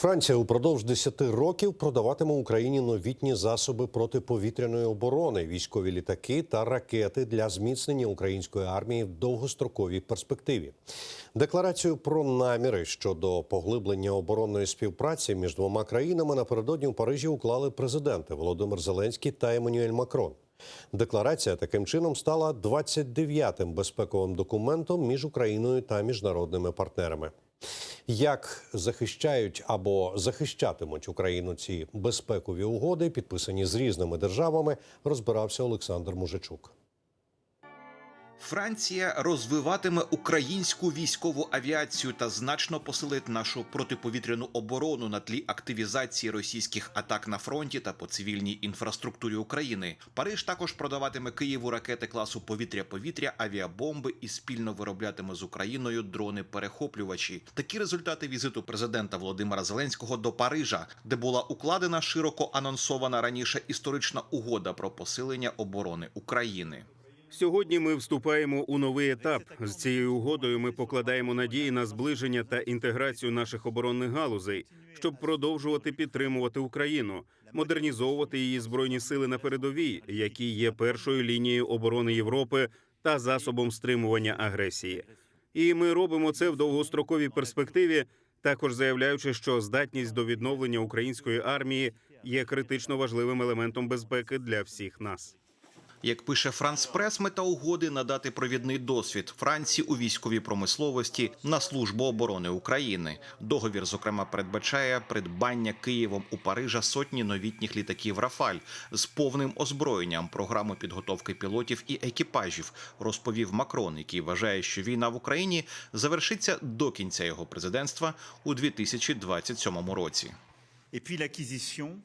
Франція упродовж 10 років продаватиме Україні новітні засоби протиповітряної оборони, військові літаки та ракети для зміцнення української армії в довгостроковій перспективі. Декларацію про наміри щодо поглиблення оборонної співпраці між двома країнами напередодні у Парижі уклали президенти Володимир Зеленський та Еммануель Макрон. Декларація таким чином стала 29-тим безпековим документом між Україною та міжнародними партнерами. Як захищають або захищатимуть Україну ці безпекові угоди, підписані з різними державами, розбирався Олександр Мужичук. Франція розвиватиме українську військову авіацію та значно посилить нашу протиповітряну оборону на тлі активізації російських атак на фронті та по цивільній інфраструктурі України. Париж також продаватиме Києву ракети класу повітря-повітря, авіабомби і спільно вироблятиме з Україною дрони-перехоплювачі. Такі результати візиту президента Володимира Зеленського до Парижа, де була укладена широко анонсована раніше історична угода про посилення оборони України. Сьогодні ми вступаємо у новий етап. З цією угодою ми покладаємо надії на зближення та інтеграцію наших оборонних галузей, щоб продовжувати підтримувати Україну, модернізовувати її збройні сили на передовій, які є першою лінією оборони Європи та засобом стримування агресії. І ми робимо це в довгостроковій перспективі, також заявляючи, що здатність до відновлення української армії є критично важливим елементом безпеки для всіх нас. Як пише Франс Прес, мета угоди надати провідний досвід Франції у військовій промисловості на службу оборони України. Договір, зокрема, передбачає придбання Києвом у Парижа сотні новітніх літаків Рафаль з повним озброєнням, програму підготовки пілотів і екіпажів, розповів Макрон, який вважає, що війна в Україні завершиться до кінця його президентства у 2027 році. L'acquisition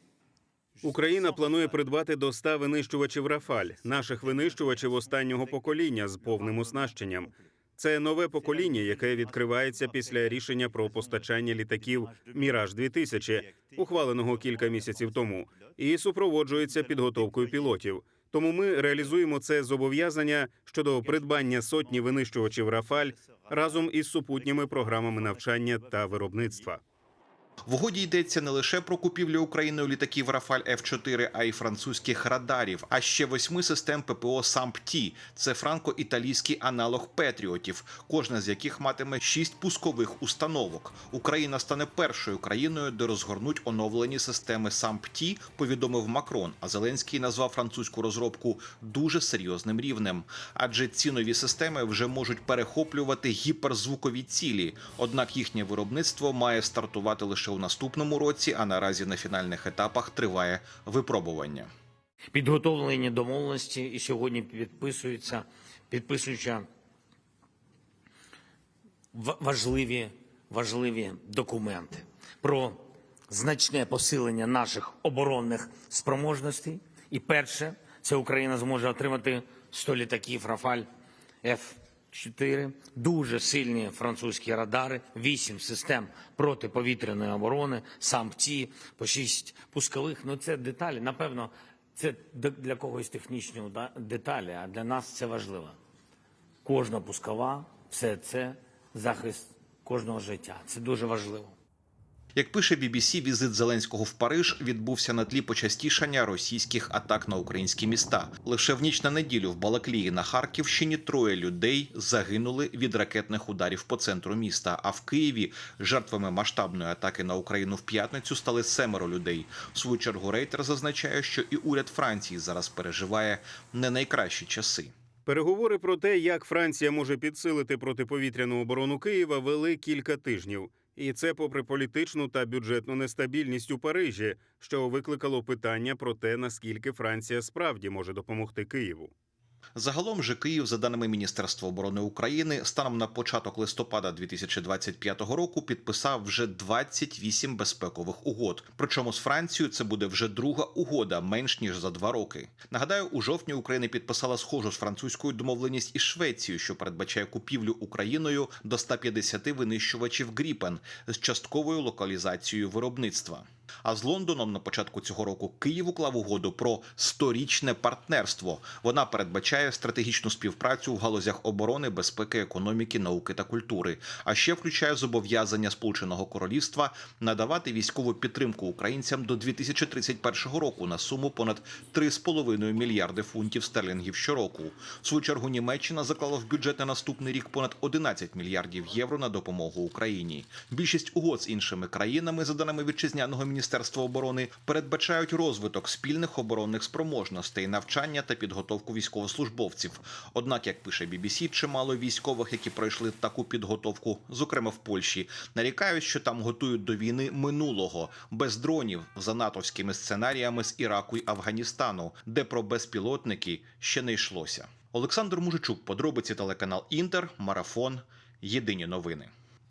Україна планує придбати до 100 винищувачів Рафаль, наших винищувачів останнього покоління з повним оснащенням. Це нове покоління, яке відкривається після рішення про постачання літаків Міраж 2000 ухваленого кілька місяців тому, і супроводжується підготовкою пілотів. Тому ми реалізуємо це зобов'язання щодо придбання сотні винищувачів Рафаль разом із супутніми програмами навчання та виробництва. В угоді йдеться не лише про купівлю Україною літаків Рафаль F-4, а й французьких радарів, а ще восьми систем ППО САМП-Ті. Це франко-італійський аналог Петріотів, кожна з яких матиме шість пускових установок. Україна стане першою країною, де розгорнуть оновлені системи САМП-Ті, повідомив Макрон. А Зеленський назвав французьку розробку дуже серйозним рівнем. Адже ці нові системи вже можуть перехоплювати гіперзвукові цілі. Однак їхнє виробництво має стартувати лише у наступному році, а наразі на фінальних етапах триває випробування. підготовлені домовленості і сьогодні підписуються, підписуючи ва- важливі, важливі документи про значне посилення наших оборонних спроможностей. І перше, це Україна зможе отримати 100 літаків Рафаль F-4, дуже сильні французькі радари, 8 систем протиповітряної оборони, самці, по 6 пускових. Ну це деталі. Напевно, це для когось технічні деталі, а для нас це важливо. Кожна пускова, все це захист кожного життя. Це дуже важливо. Як пише BBC, візит Зеленського в Париж відбувся на тлі почастішання російських атак на українські міста. Лише в ніч на неділю в Балаклії на Харківщині троє людей загинули від ракетних ударів по центру міста. А в Києві жертвами масштабної атаки на Україну в п'ятницю стали семеро людей. В свою чергу Рейтер зазначає, що і уряд Франції зараз переживає не найкращі часи. Переговори про те, як Франція може підсилити протиповітряну оборону Києва, вели кілька тижнів. І це попри політичну та бюджетну нестабільність у Парижі, що викликало питання про те, наскільки Франція справді може допомогти Києву. Загалом же Київ, за даними Міністерства оборони України, станом на початок листопада 2025 року підписав вже 28 безпекових угод. Причому з Францією це буде вже друга угода менш ніж за два роки. Нагадаю, у жовтні Україна підписала схожу з французькою домовленість із Швецією, що передбачає купівлю Україною до 150 винищувачів Гріпен з частковою локалізацією виробництва. А з Лондоном на початку цього року Київ уклав угоду про сторічне партнерство. Вона передбачає стратегічну співпрацю в галузях оборони, безпеки, економіки, науки та культури. А ще включає зобов'язання Сполученого Королівства надавати військову підтримку українцям до 2031 року на суму понад 3,5 мільярди фунтів стерлінгів щороку. В свою чергу Німеччина заклала в бюджет на наступний рік понад 11 мільярдів євро на допомогу Україні. Більшість угод з іншими країнами, за даними вітчизняного міністерства оборони, передбачають розвиток спільних оборонних спроможностей, навчання та підготовку військовослужбовців. Однак, як пише BBC, чимало військових, які пройшли таку підготовку, зокрема в Польщі, нарікають, що там готують до війни минулого без дронів за натовськими сценаріями з Іраку й Афганістану, де про безпілотники ще не йшлося. Олександр Мужичук, подробиці телеканал Інтер, Марафон. Єдині новини.